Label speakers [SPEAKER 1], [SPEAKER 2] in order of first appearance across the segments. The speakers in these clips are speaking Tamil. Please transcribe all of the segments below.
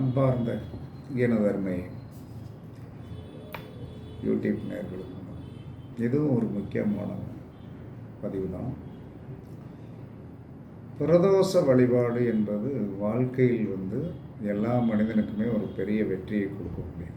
[SPEAKER 1] அன்பார்ந்த எனதருமை யூடியூப் நேர்களுக்கு இதுவும் ஒரு முக்கியமான பதிவு தான் பிரதோஷ வழிபாடு என்பது வாழ்க்கையில் வந்து எல்லா மனிதனுக்குமே ஒரு பெரிய வெற்றியை கொடுக்கக்கூடிய.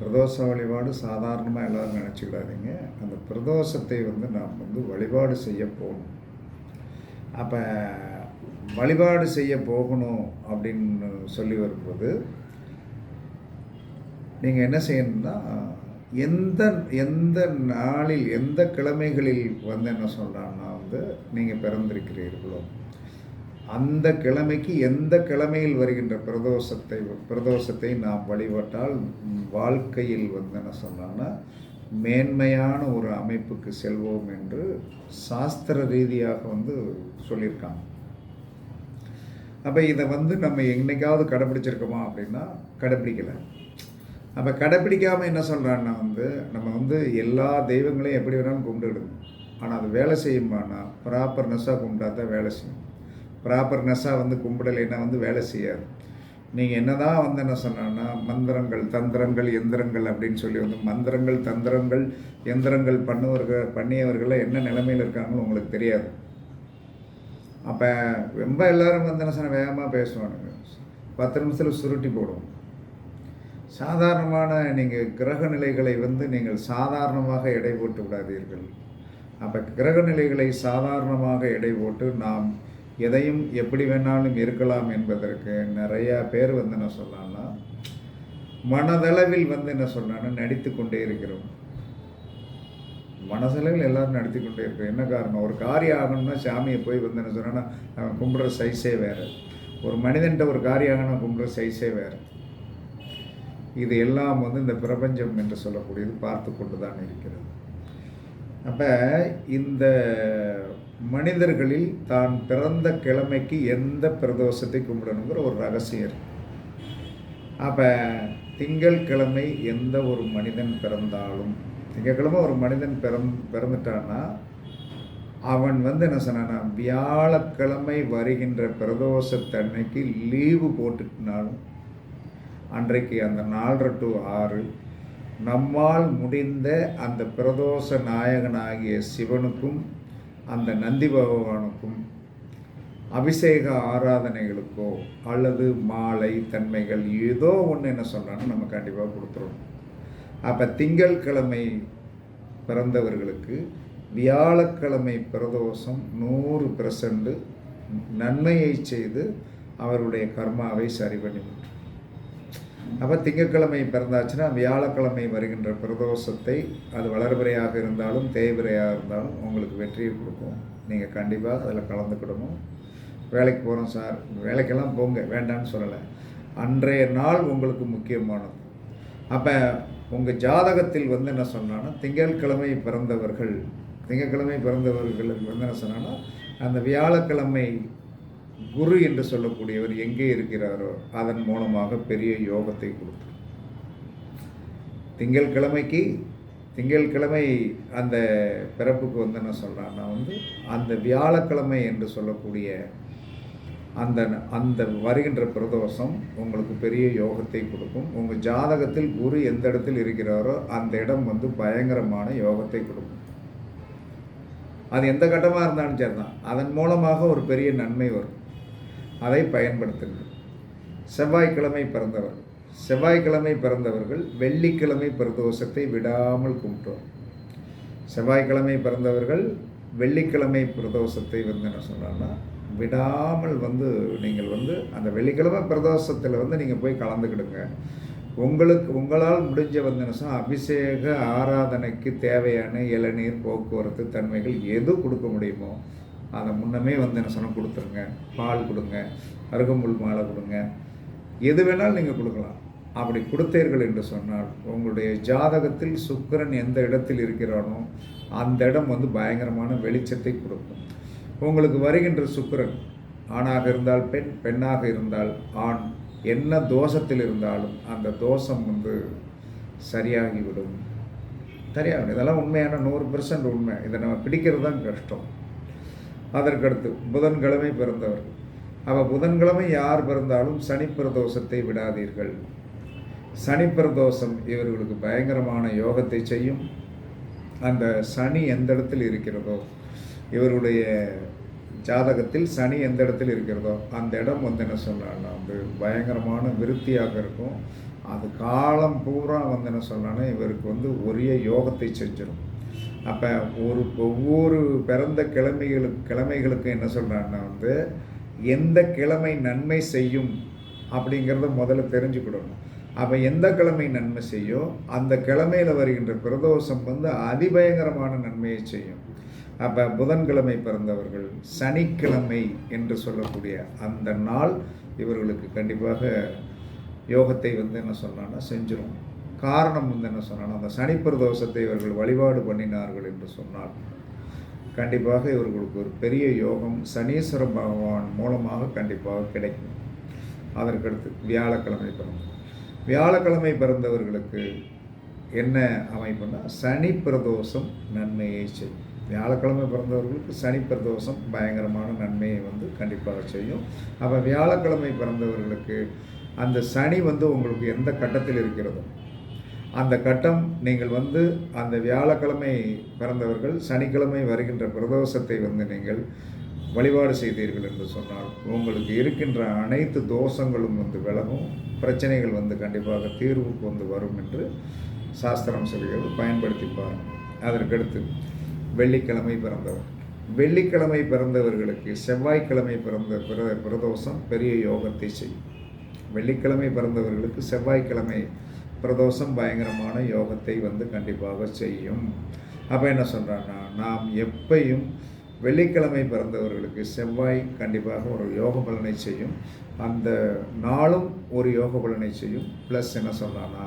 [SPEAKER 1] பிரதோஷ வழிபாடு சாதாரணமாக எல்லோரும் நினச்சிக்கிடாதீங்க. அந்த பிரதோஷத்தை வந்து நாம் வந்து வழிபாடு செய்ய போகணும். அப்போ வழிபாடு செய்ய போகணும் அப்படின்னு சொல்லி வரும்போது நீங்கள் என்ன செய்யணும்னா எந்த எந்த நாளில் எந்த கிழமைகளில் வந்து என்ன சொல்கிறான்னா வந்து நீங்கள் பிறந்திருக்கிறீர்களோ அந்த கிழமைக்கு எந்த கிழமையில் வருகின்ற பிரதோஷத்தை பிரதோஷத்தை நாம் வழிபட்டால் வாழ்க்கையில் வந்து என்ன சொன்னான்னா மேன்மையான ஒரு அமைப்புக்கு செல்வோம் என்று சாஸ்திர ரீதியாக வந்து சொல்லியிருக்காங்க. அப்போ இதை வந்து நம்ம என்னைக்காவது கடைப்பிடிச்சிருக்கோமா அப்படின்னா கடைப்பிடிக்கலை. அப்போ கடைப்பிடிக்காமல் என்ன சொல்கிறான்னா வந்து நம்ம வந்து எல்லா தெய்வங்களையும் எப்படி வேணாலும் கும்பிடுடுங்க ஆனால் அது வேலை செய்யுமானா ப்ராப்பர்னஸ்ஸாக கும்பிட்டா தான் வேலை செய்யும். ப்ராப்பர்னஸ்ஸாக வந்து கும்பிடலைன்னா வந்து வேலை செய்யாது. நீங்கள் என்ன தான் வந்து என்ன சொன்னான்னா மந்திரங்கள் தந்திரங்கள் எந்திரங்கள் அப்படின்னு சொல்லி வந்து மந்திரங்கள் தந்திரங்கள் எந்திரங்கள் பண்ணுவர்கள் பண்ணியவர்கள் என்ன நிலைமையில் இருக்காங்கன்னு உங்களுக்கு தெரியாது. அப்போ ரொம்ப எல்லோரும் வந்து என்ன சொன்ன வேகமாக பேசுவானுங்க. பத்து நிமிஷத்தில் சுருட்டி போடுவோம். சாதாரணமான நீங்கள் கிரக நிலைகளை வந்து நீங்கள் சாதாரணமாக எடை போட்டு விடாதீர்கள். அப்போ கிரக நிலைகளை சாதாரணமாக எடை போட்டு நாம் எதையும் எப்படி வேணாலும் இருக்கலாம் என்பதற்கு நிறையா பேர் வந்து என்ன சொல்லலாம்னா மனதளவில் வந்து என்ன சொல்லலாம்னா நடித்து கொண்டே இருக்கிறோம். மனசளவில் எல்லோரும் நடத்தி கொண்டே இருக்கோம் என்ன காரணம்? ஒரு காரியம் ஆகணும்னா சாமியை போய் வந்து என்ன சொன்னா அவன் கும்பிட்ற சைஸே வேறு. ஒரு மனிதன்கிட்ட ஒரு காரியம் ஆகணும் கும்பிட்ற சைஸே வேறு. இது எல்லாம் வந்து இந்த பிரபஞ்சம் என்று சொல்லக்கூடியது பார்த்து கொண்டு தான் இருக்கிறது. அப்போ இந்த மனிதர்களில் தான் பிறந்த கிழமைக்கு எந்த பிரதோஷத்தை கும்பிடணுங்கிற ஒரு ரகசியம் அப்போ திங்கள் கிழமை எந்த ஒரு மனிதன் பிறந்தாலும் திங்கக்கிழமை ஒரு மனிதன் பிறந் பிறந்துட்டான்னா அவன் வந்து என்ன சொன்னான்னா வியாழக்கிழமை வருகின்ற பிரதோஷத்தன்னைக்கு லீவு போட்டுட்டினாலும் அன்றைக்கு அந்த நாலரை டு ஆறு நம்மால் முடிந்த அந்த பிரதோஷ நாயகனாகிய சிவனுக்கும் அந்த நந்தி பகவானுக்கும் அபிஷேக ஆராதனைகளுக்கோ அல்லது மாலை தன்மைகள் ஏதோ ஒன்று என்ன சொல்கிறான்னு நம்ம கண்டிப்பாக கொடுத்துருவோம். அப்போ திங்கட்கிழமை பிறந்தவர்களுக்கு வியாழக்கிழமை பிரதோஷம் நூறு பெர்சன்ட் நன்மையை செய்து அவருடைய கர்மாவை சரி பண்ணிவிட்டு அப்போ திங்கட்கிழமை பிறந்தாச்சுன்னா வியாழக்கிழமை வருகின்ற பிரதோஷத்தை அது வளர்பிறையாக இருந்தாலும் தேய்பிறையாக இருந்தாலும் உங்களுக்கு வெற்றியை கொடுக்கும். நீங்கள் கண்டிப்பாக அதில் கலந்துக்கிடணும். வேலைக்கு போகிறோம் சார். வேலைக்கெல்லாம் போங்க. வேண்டாம்னு சொல்லலை. அன்றைய நாள் உங்களுக்கு முக்கியமானது. அப்போ உங்கள் ஜாதகத்தில் வந்து என்ன சொன்னான்னா திங்கட்கிழமை பிறந்தவர்கள் திங்கட்கிழமை பிறந்தவர்களுக்கு வந்து என்ன சொன்னான்னா அந்த வியாழக்கிழமை குரு என்று சொல்லக்கூடியவர் எங்கே இருக்கிறாரோ அதன் மூலமாக பெரிய யோகத்தை கொடுத்து. திங்கட்கிழமைக்கு திங்கட்கிழமை அந்த பிறப்புக்கு வந்து என்ன சொல்கிறான்னா வந்து அந்த வியாழக்கிழமை என்று சொல்லக்கூடிய அந்த அந்த வருகின்ற பிரதோஷம் உங்களுக்கு பெரிய யோகத்தை கொடுக்கும். உங்கள் ஜாதகத்தில் குரு எந்த இடத்தில் இருக்கிறாரோ அந்த இடம் வந்து பயங்கரமான யோகத்தை கொடுக்கும். அது எந்த கட்டமாக இருந்தாலும் சரி தான் அதன் மூலமாக ஒரு பெரிய நன்மை வரும். அதை பயன்படுத்துங்கள். செவ்வாய்க்கிழமை பிறந்தவர்கள். செவ்வாய்க்கிழமை பிறந்தவர்கள் வெள்ளிக்கிழமை பிரதோஷத்தை விடாமல் கும்பிட்டோம். செவ்வாய்க்கிழமை பிறந்தவர்கள் வெள்ளிக்கிழமை பிரதோஷத்தை வந்து என்ன சொன்னான்னா விடாமல் வந்து நீங்கள் வந்து அந்த வெள்ளிக்கிழமை பிரதோஷத்தில் வந்து நீங்கள் போய் கலந்துக்கிடுங்க. உங்களுக்கு உங்களால் முடிஞ்ச வந்து என்ன அபிஷேக ஆராதனைக்கு தேவையான இளநீர் போக்குவரத்து தன்மைகள் எது கொடுக்க முடியுமோ அதை முன்னமே வந்து என்ன சொன்னால் கொடுத்துருங்க. பால் கொடுங்க அருகம்புல் மாலை கொடுங்க. எது வேணாலும் நீங்கள் கொடுக்கலாம். அப்படி கொடுத்தீர்கள் என்று சொன்னால் உங்களுடைய ஜாதகத்தில் சுக்கரன் எந்த இடத்தில் இருக்கிறானோ அந்த இடம் வந்து பயங்கரமான வெளிச்சத்தை கொடுக்கும். உங்களுக்கு வருகின்ற சுக்கரன் ஆணாக இருந்தால் பெண் பெண்ணாக இருந்தால் ஆண். என்ன தோஷத்தில் இருந்தாலும் அந்த தோஷம் வந்து சரியாகிவிடும். சரியாகும் இதெல்லாம் உண்மையான நூறு பெர்சன்ட் உண்மை. இதை நம்ம பிடிக்கிறது தான் கஷ்டம். அதற்கடுத்து புதன்கிழமை பிறந்தவர். அப்போ புதன்கிழமை யார் பிறந்தாலும் சனி பிரதோஷத்தை விடாதீர்கள். சனி பிரதோஷம் இவர்களுக்கு பயங்கரமான யோகத்தை செய்யும். அந்த சனி எந்த இடத்தில் இருக்கிறதோ இவருடைய ஜாதகத்தில் சனி எந்த இடத்தில் இருக்கிறதோ அந்த இடம் வந்து என்ன சொன்னான்னா வந்து பயங்கரமான விருத்தியாக இருக்கும். அது காலம் பூரா வந்து என்ன சொன்னான்னா இவருக்கு வந்து ஒரே யோகத்தை செஞ்சிடும் அப்போ ஒரு ஒவ்வொரு பிறந்த கிழமைகளுக்கு கிழமைகளுக்கு என்ன சொல்கிறான்னா வந்து எந்த கிழமை நன்மை செய்யும் அப்படிங்கிறத முதல்ல தெரிஞ்சுக்கிடணும். அப்போ எந்த கிழமை நன்மை செய்யும்? அந்த கிழமையில் வருகின்ற பிரதோஷம் வந்து அதிபயங்கரமான நன்மையை செய்யும். அப்போ புதன்கிழமை பிறந்தவர்கள் சனிக்கிழமை என்று சொல்லக்கூடிய அந்த நாள் இவர்களுக்கு கண்டிப்பாக யோகத்தை வந்து என்ன சொன்னான்னா செஞ்சிடும் காரணம் வந்து என்ன சொன்னால் அந்த சனி பிரதோஷத்தை இவர்கள் வழிபாடு பண்ணினார்கள் என்று சொன்னால் கண்டிப்பாக இவர்களுக்கு ஒரு பெரிய யோகம் சனீஸ்வர பகவான் மூலமாக கண்டிப்பாக கிடைக்கும். அதற்கடுத்து வியாழக்கிழமை பிறந்த வியாழக்கிழமை பிறந்தவர்களுக்கு என்ன அமைப்புன்னா சனி பிரதோஷம் நன்மையை செய்யும். வியாழக்கிழமை பிறந்தவர்களுக்கு சனி பிரதோஷம் பயங்கரமான நன்மையை வந்து கண்டிப்பாக செய்யும். அப்போ வியாழக்கிழமை பிறந்தவர்களுக்கு அந்த சனி வந்து உங்களுக்கு எந்த கட்டத்தில் இருக்கிறதோ அந்த கட்டம் நீங்கள் வந்து அந்த வியாழக்கிழமை பிறந்தவர்கள் சனிக்கிழமை வருகின்ற பிரதோஷத்தை வந்து நீங்கள் வழிபாடு செய்தீர்கள் என்று சொன்னால் உங்களுக்கு இருக்கின்ற அனைத்து தோஷங்களும் வந்து விலகும். பிரச்சனைகள் வந்து கண்டிப்பாக தீர்வுக்கு வந்து வரும் என்று சாஸ்திரம் சொல்கிறது. பயன்படுத்தி பாருங்கள். அதற்கடுத்து வெள்ளிக்கிழமை பிறந்தவர். வெள்ளிக்கிழமை பிறந்தவர்களுக்கு செவ்வாய்க்கிழமை பிறந்த பிற பிரதோஷம் பெரிய யோகத்தை செய்யும். வெள்ளிக்கிழமை பிறந்தவர்களுக்கு செவ்வாய்க்கிழமை பிரதோஷம் பயங்கரமான யோகத்தை வந்து கண்டிப்பாக செய்யும். அப்போ என்ன சொல்கிறான்னா நாம் எப்பையும் வெள்ளிக்கிழமை பிறந்தவர்களுக்கு செவ்வாய் கண்டிப்பாக ஒரு யோக பலனை செய்யும். அந்த நாளும் ஒரு யோக பலனை செய்யும். ப்ளஸ் என்ன சொல்கிறான்னா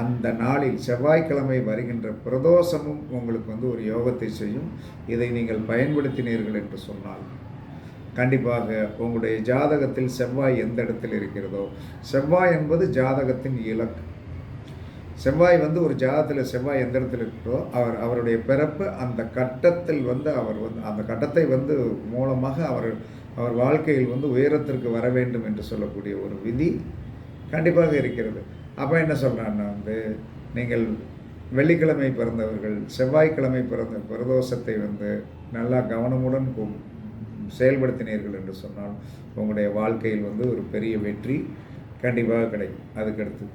[SPEAKER 1] அந்த நாளில் செவ்வாய்க்கிழமை வருகின்ற பிரதோஷமும் உங்களுக்கு வந்து ஒரு யோகத்தை செய்யும். இதை நீங்கள் பயன்படுத்தினீர்கள் என்று சொன்னால் கண்டிப்பாக உங்களுடைய ஜாதகத்தில் செவ்வாய் எந்த இடத்தில் இருக்கிறதோ செவ்வாய் என்பது ஜாதகத்தின் இலக்கு. செவ்வாய் வந்து ஒரு ஜாதகத்தில் செவ்வாய் எந்த இடத்துல இருக்கிறோ அவர் அவருடைய பிறப்பு அந்த கட்டத்தில் வந்து அவர் வந்து அந்த கட்டத்தை வந்து மூலமாக அவர் அவர் வாழ்க்கையில் வந்து உயரத்திற்கு வர வேண்டும் என்று சொல்லக்கூடிய ஒரு விதி கண்டிப்பாக இருக்கிறது. அப்போ என்ன சொல்கிறான்னா வந்து நீங்கள் வெள்ளிக்கிழமை பிறந்தவர்கள் செவ்வாய்க்கிழமை பிறந்த பிரதோஷத்தை வந்து நல்லா கவனமுடன் செயல்படுத்தினீர்கள் என்று சொன்னால் உங்களுடைய வாழ்க்கையில் வந்து ஒரு பெரிய வெற்றி கண்டிப்பாக கிடைக்கும். அதுக்கடுத்து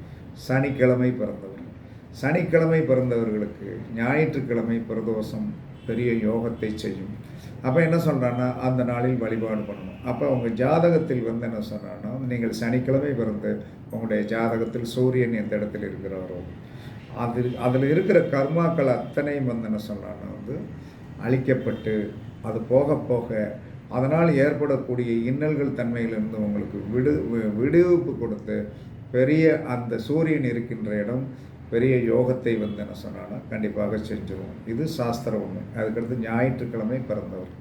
[SPEAKER 1] சனிக்கிழமை பிறந்தவர்கள். சனிக்கிழமை பிறந்தவர்களுக்கு ஞாயிற்றுக்கிழமை பிரதோஷம் பெரிய யோகத்தை செய்யும். அப்போ என்ன சொல்கிறான்னா அந்த நாளில் வழிபாடு பண்ணணும். அப்போ உங்கள் ஜாதகத்தில் வந்து என்ன சொன்னான்னா நீங்கள் சனிக்கிழமை பிறந்து உங்களுடைய ஜாதகத்தில் சூரியன் எந்த இடத்தில் இருக்கிறாரோ அது அதில் இருக்கிற கர்மாக்கள் அத்தனையும் வந்து என்ன சொன்னான்னா வந்து அழிக்கப்பட்டு அது போக போக அதனால் ஏற்படக்கூடிய இன்னல்கள் தன்மையிலிருந்து உங்களுக்கு விடு விடுவிப்பு கொடுத்து பெரிய அந்த சூரியன் இருக்கின்ற இடம் பெரிய யோகத்தை வந்து என்ன சொன்னான்னா கண்டிப்பாக செஞ்சிருவோம். இது சாஸ்திர உண்மை. அதுக்கடுத்து ஞாயிற்றுக்கிழமை பிறந்தவர்.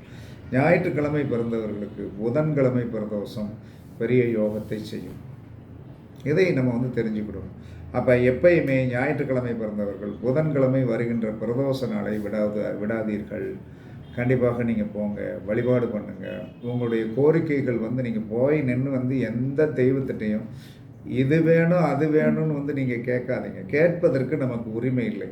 [SPEAKER 1] ஞாயிற்றுக்கிழமை பிறந்தவர்களுக்கு புதன்கிழமை பிரதோஷம் பெரிய யோகத்தை செய்யும். இதை நம்ம வந்து தெரிஞ்சுக்கிடணும். அப்போ எப்பயுமே ஞாயிற்றுக்கிழமை பிறந்தவர்கள் புதன்கிழமை வருகின்ற பிரதோஷ நாளை விடாது விடாதீர்கள். கண்டிப்பாக நீங்கள் போங்க வழிபாடு பண்ணுங்கள் உங்களுடைய கோரிக்கைகள் வந்து நீங்கள் போய் நின்று வந்து எந்த தெய்வத்திட்டையும் இது வேணும் அது வேணும்னு வந்து நீங்கள் கேட்காதீங்க. கேட்பதற்கு நமக்கு உரிமை இல்லை.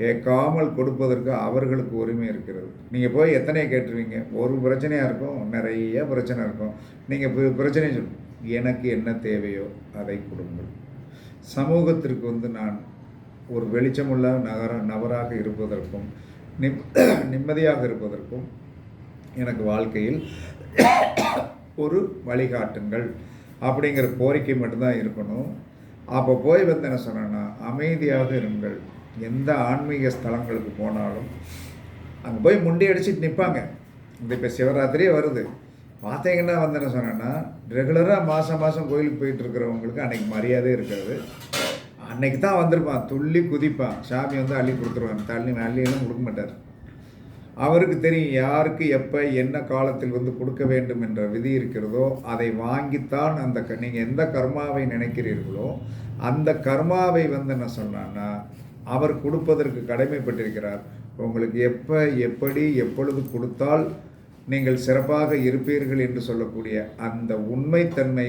[SPEAKER 1] கேட்காமல் கொடுப்பதற்கு அவர்களுக்கு உரிமை இருக்கிறது. நீங்கள் போய் எத்தனையை கேட்டுருவீங்க? ஒரு பிரச்சனையாக இருக்கும் நிறைய பிரச்சனை இருக்கும். நீங்கள் பிரச்சனையை சொல்லணும் எனக்கு என்ன தேவையோ அதை கொடுங்கள். சமூகத்திற்கு வந்து நான் ஒரு வெளிச்சமுள்ள நகர நபராக இருப்பதற்கும் நிம் நிம்மதியாக இருப்பதற்கும் எனக்கு வாழ்க்கையில் ஒரு வழிகாட்டுங்கள். அப்படிங்கிற கோரிக்கை மட்டும்தான் இருக்கணும். அப்போ போய் வந்து என்ன சொன்னேன்னா அமைதியாக இருங்கள். எந்த ஆன்மீக ஸ்தலங்களுக்கு போனாலும். அங்கே போய் முண்டி அடிச்சுட்டு நிற்பாங்க இந்த இப்போ சிவராத்திரியே வருது. பார்த்தீங்கன்னா வந்து என்ன சொன்னேன்னா ரெகுலராக மாதம் மாதம் கோயிலுக்கு போயிட்டு இருக்கிறவங்களுக்கு அன்றைக்கி மரியாதை இருக்காது. அன்னைக்கு தான் வந்திருப்பான். துள்ளி குதிப்பான். சாமி வந்து அள்ளி கொடுத்துருவான் தள்ளி அள்ளியெல்லாம் கொடுக்க மாட்டார். அவருக்கு தெரியும் யாருக்கு எப்போ என்ன காலத்தில் வந்து கொடுக்க வேண்டும் என்ற விதி இருக்கிறதோ அதை வாங்கித்தான் அந்த க நீங்கள் எந்த கர்மாவை நினைக்கிறீர்களோ அந்த கர்மாவை வந்து என்ன சொன்னான்னா அவர் கொடுப்பதற்கு கடமைப்பட்டிருக்கிறார். உங்களுக்கு எப்போ எப்படி எப்பொழுது கொடுத்தால் நீங்கள் சிறப்பாக இருப்பீர்கள் என்று சொல்லக்கூடிய அந்த உண்மைத்தன்மை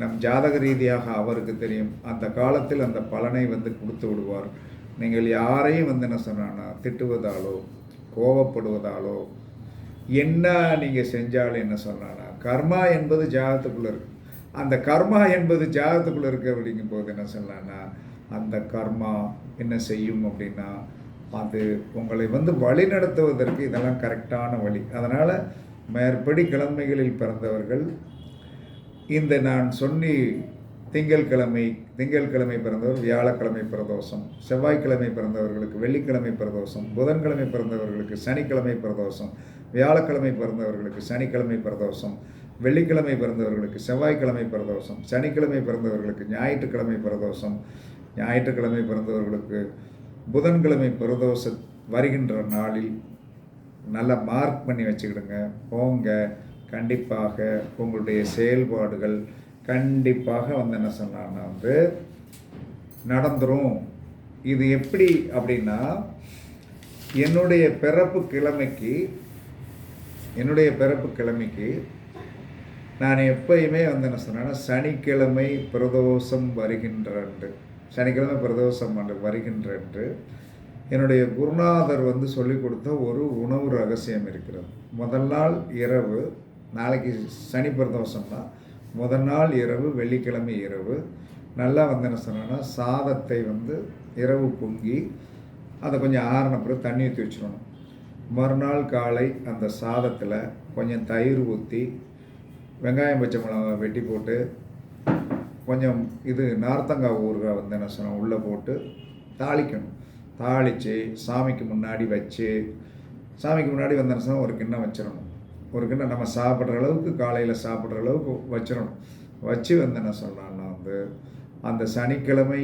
[SPEAKER 1] நம் ஜாதக ரீதியாக அவருக்கு தெரியும். அந்த காலத்தில் அந்த பலனை வந்து கொடுத்து விடுவார். நீங்கள் யாரையும் வந்து என்ன சொன்னான்னா திட்டுவதாலோ கோவப்படுவதாலோ என்ன நீங்கள் செஞ்சாலும் என்ன சொன்னானா கர்மா என்பது ஜாதகத்துக்குள்ளே இருக்கு. அந்த கர்மா என்பது ஜாதகத்துக்குள்ளே இருக்குது அப்படிங்கும் போது என்ன சொல்லலாம்னா அந்த கர்மா என்ன செய்யும் அப்படின்னா அது உங்களை வந்து வழி நடத்துவதற்கு இதெல்லாம் கரெக்டான வழி. அதனால் மேற்படி கிழமைகளில் பிறந்தவர்கள் இந்த நான் சொன்னி திங்கள்கிழமை திங்கள்கிழமை பிறந்தவர் வியாழக்கிழமை பிரதோஷம் செவ்வாய்க்கிழமை பிறந்தவர்களுக்கு வெள்ளிக்கிழமை பிரதோஷம் புதன்கிழமை பிறந்தவர்களுக்கு சனிக்கிழமை பிரதோஷம் வியாழக்கிழமை பிறந்தவர்களுக்கு சனிக்கிழமை பிரதோஷம் வெள்ளிக்கிழமை பிறந்தவர்களுக்கு செவ்வாய்க்கிழமை பிரதோஷம் சனிக்கிழமை பிறந்தவர்களுக்கு ஞாயிற்றுக்கிழமை பிரதோஷம் ஞாயிற்றுக்கிழமை பிறந்தவர்களுக்கு புதன்கிழமை பிரதோஷ வருகின்ற நாளில் நல்லா மார்க் பண்ணி வச்சுக்கிடுங்க. போங்க. கண்டிப்பாக உங்களுடைய செயல்பாடுகள் கண்டிப்பாக வந்து என்ன சொன்னான்னா வந்து நடந்துரும். இது எப்படி அப்படின்னா என்னுடைய பிறப்பு கிழமைக்கு என்னுடைய பிறப்பு கிழமைக்கு நான் எப்பயுமே வந்து என்ன சொன்னேன்னா சனிக்கிழமை பிரதோஷம் வருகின்றன்று. சனிக்கிழமை பிரதோஷம் வருகின்றன்று. என்னுடைய குருநாதர் வந்து சொல்லிக் கொடுத்த ஒரு உணவு ரகசியம் இருக்கிறது. முதல் நாள் இரவு நாளைக்கு சனி பிரதோஷம்னா முதல் நாள் இரவு வெள்ளிக்கிழமை இரவு. நல்லா வந்து என்ன சொன்னேன்னா சாதத்தை வந்து இரவு பொங்கி அதை கொஞ்சம் ஆறின பிறகு தண்ணி ஊற்றி வச்சிடணும். மறுநாள் காலை அந்த சாதத்தில் கொஞ்சம் தயிர் ஊற்றி வெங்காயம் பச்சை மிளகாய் வெட்டி போட்டு கொஞ்சம் இது நார்த்தங்காய் ஊறுகாய் வந்து என்ன சொன்னோம் உள்ளே போட்டு தாளிக்கணும். தாளித்து சாமிக்கு முன்னாடி வச்சு சாமிக்கு முன்னாடி வந்தேன்னு சொன்னால் ஒரு கிண்ணம் வச்சிடணும். ஒரு கிண்ணம் நம்ம சாப்பிட்ற அளவுக்கு காலையில் சாப்பிட்ற அளவுக்கு வச்சிடணும் வச்சு வந்து என்ன சொல்கிறான்னா வந்து அந்த சனிக்கிழமை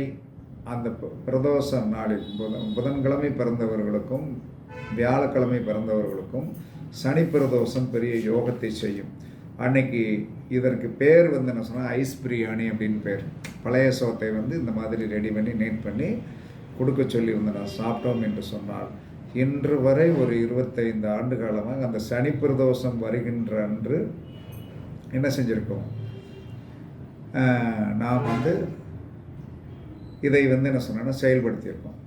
[SPEAKER 1] அந்த பிரதோஷ நாளில் புதன் புதன்கிழமை பிறந்தவர்களுக்கும் வியாழக்கிழமை பிறந்தவர்களுக்கும் சனி பிரதோஷம் பெரிய யோகத்தை செய்யும். அன்னைக்கு இதற்கு பேர் வந்து என்ன சொன்னால் ஐஸ் பிரியாணி அப்படின்னு பேர். பழைய சோத்தை வந்து இந்த மாதிரி ரெடி பண்ணி நீட் பண்ணி கொடுக்க சொல்லி வந்து நான் சாப்பிட்டோம் என்று சொன்னால் இன்று வரை ஒரு இருபத்தைந்து ஆண்டு காலமாக அந்த சனி பிரதோஷம் வருகின்ற அன்று என்ன செஞ்சுருக்கோம்? நாம் வந்து இதை வந்து என்ன சொன்னேன்னா செயல்படுத்தியிருக்கோம்.